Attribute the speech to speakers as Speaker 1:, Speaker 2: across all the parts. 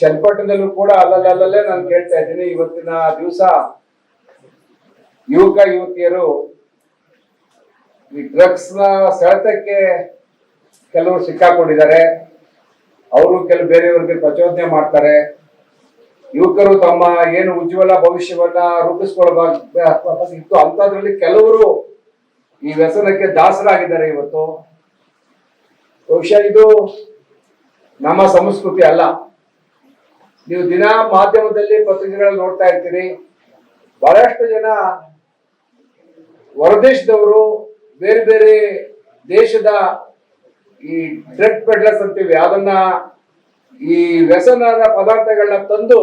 Speaker 1: ಚನ್ನಪಟ್ಟಣದಲ್ಲೂ ಕೂಡ ಅಲ್ಲಲ್ಲೇ ನಾನು ಕೇಳ್ತಾ ಇದ್ದೀನಿ. ಇವತ್ತಿನ ದಿವಸ ಯುವಕ, ಯುವತಿಯರು ಈ ಡ್ರಗ್ಸ್ನ ಸೆಳೆತಕ್ಕೆ ಕೆಲವರು ಸಿಕ್ಕಾಕೊಂಡಿದ್ದಾರೆ. ಅವರು ಕೆಲವು ಬೇರೆಯವರಿಗೆ ಪ್ರಚೋದನೆ ಮಾಡ್ತಾರೆ. ಯುವಕರು ತಮ್ಮ ಏನು ಉಜ್ವಲ ಭವಿಷ್ಯವನ್ನ ರೂಪಿಸ್ಕೊಳ್ಬೇಕಾಗಿತ್ತು ಅಂತದ್ರಲ್ಲಿ ಕೆಲವರು ಈ ವ್ಯಸನಕ್ಕೆ ದಾಸರಾಗಿದ್ದಾರೆ ಇವತ್ತು. ಬಹುಶಃ ಇದು ನಮ್ಮ ಸಂಸ್ಕೃತಿ ಅಲ್ಲ. ನೀವು ದಿನ ಮಾಧ್ಯಮದಲ್ಲಿ ಪತ್ರಿಕೆಗಳಲ್ಲಿ ನೋಡ್ತಾ ಇರ್ತೀರಿ. ಬಹಳಷ್ಟು ಜನ ಹೊರದೇಶದವರು ಬೇರೆ ಬೇರೆ ದೇಶದ ಈ ಡ್ರಗ್ ಪೆಡ್ಲರ್ಸ್ ಅಂತೀವಿ, ಅದನ್ನ ಈ ವ್ಯಸನದ ಪದಾರ್ಥಗಳನ್ನ ತಂದು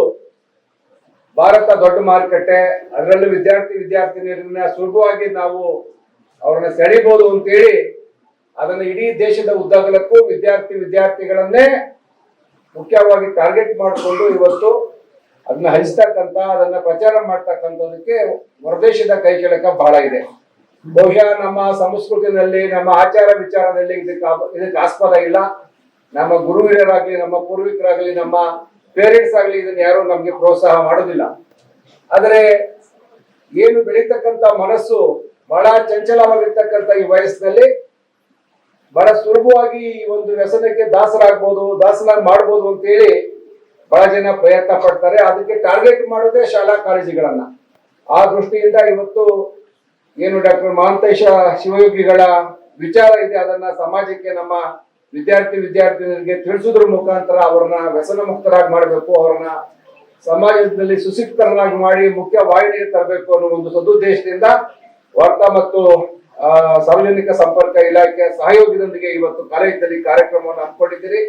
Speaker 1: ಭಾರತ ದೊಡ್ಡ ಮಾರುಕಟ್ಟೆ, ಅದರಲ್ಲೂ ವಿದ್ಯಾರ್ಥಿ ವಿದ್ಯಾರ್ಥಿನಿಯರನ್ನ ಸುಲಭವಾಗಿ ನಾವು ಅವ್ರನ್ನ ಸೆಳಿಬಹುದು ಅಂತೇಳಿ ಅದನ್ನ ಇಡೀ ದೇಶದ ಉದ್ದಗಲಕ್ಕೂ ವಿದ್ಯಾರ್ಥಿ ವಿದ್ಯಾರ್ಥಿಗಳನ್ನೇ ಮುಖ್ಯವಾಗಿ ಟಾರ್ಗೆಟ್ ಮಾಡಿಕೊಂಡು ಇವತ್ತು ಅದನ್ನ ಹರಿಸ್ತಕ್ಕಂಥ ಅದನ್ನ ಪ್ರಚಾರ ಮಾಡ್ತಕ್ಕಂಥದಕ್ಕೆ ಹೊರದೇಶದ ಕೈಚಳಕ ಬಹಳ ಇದೆ. ಬಹುಶಃ ನಮ್ಮ ಸಂಸ್ಕೃತಿನಲ್ಲಿ, ನಮ್ಮ ಆಚಾರ ವಿಚಾರದಲ್ಲಿ ಇದಕ್ಕೆ ಇದಕ್ಕೆ ಆಸ್ಪದ ಇಲ್ಲ. ನಮ್ಮ ಗುರುಹಿರಿಯರಾಗ್ಲಿ ನಮ್ಮ ಪೂರ್ವಿಕರಾಗ್ಲಿ, ನಮ್ಮ ಪೇರೆಂಟ್ಸ್ ಆಗ್ಲಿ ಇದನ್ನ ಯಾರು ನಮ್ಗೆ ಪ್ರೋತ್ಸಾಹ ಮಾಡೋದಿಲ್ಲ. ಆದರೆ ಏನು ಬೆಳೀತಕ್ಕಂಥ ಮನಸ್ಸು ಬಹಳ ಚಂಚಲವಾಗಿರ್ತಕ್ಕಂಥ ಈ ವಯಸ್ಸಿನಲ್ಲಿ ಬಹಳ ಸುಲಭವಾಗಿ ಈ ಒಂದು ವ್ಯಸನಕ್ಕೆ ದಾಸರಾಗ್ಬೋದು ದಾಸರಾಗಿ ಮಾಡ್ಬೋದು ಅಂತೇಳಿ ಬಹಳ ಜನ ಪ್ರಯತ್ನ ಪಡ್ತಾರೆ. ಅದಕ್ಕೆ ಟಾರ್ಗೆಟ್ ಮಾಡೋದೇ ಶಾಲಾ ಕಾಲೇಜುಗಳನ್ನ. ಆ ದೃಷ್ಟಿಯಿಂದ ಇವತ್ತು ಏನು ಡಾಕ್ಟರ್ ಮಹಾಂತೇಶ ಶಿವಯೋಗಿಗಳ ವಿಚಾರ ಇದೆ. ಅದನ್ನ ಸಮಾಜಕ್ಕೆ ನಮ್ಮ ವಿದ್ಯಾರ್ಥಿ ವಿದ್ಯಾರ್ಥಿನಿಯರಿಗೆ ತಿಳಿಸೋದ್ರ ಮುಖಾಂತರ ಅವ್ರನ್ನ ವ್ಯಸನ ಮುಕ್ತರಾಗಿ ಮಾಡಬೇಕು. ಅವ್ರನ್ನ ಸಮಾಜದಲ್ಲಿ ಸುಶಿಕ್ತರನ್ನಾಗಿ ಮಾಡಿ ಮುಖ್ಯ ವಾಹಿನಿಗೆ ತರಬೇಕು ಅನ್ನೋ ಒಂದು ಸದುದ್ದೇಶದಿಂದ ವಾರ್ತಾ ಮತ್ತು ಸಾರ್ವಜನಿಕ ಸಂಪರ್ಕ ಇಲಾಖೆ ಸಹಯೋಗದೊಂದಿಗೆ ಇವತ್ತು ಕಾಲೇಜಿನಲ್ಲಿ ಕಾರ್ಯಕ್ರಮವನ್ನು ಹಮ್ಮಿಕೊಂಡಿದ್ದೀರಿ.